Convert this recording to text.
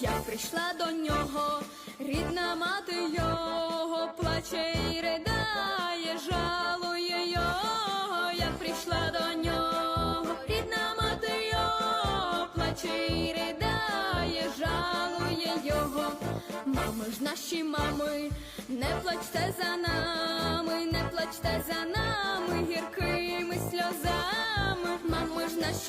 Я прийшла до нього, рідна мати його плаче і ридає, жалує його. Я прийшла до нього, рідна мати його плаче і ридає, жалує його. Мами ж наші мами, не плачте за нами, не плачте за нами гіркими сльозами. Мами ж наші.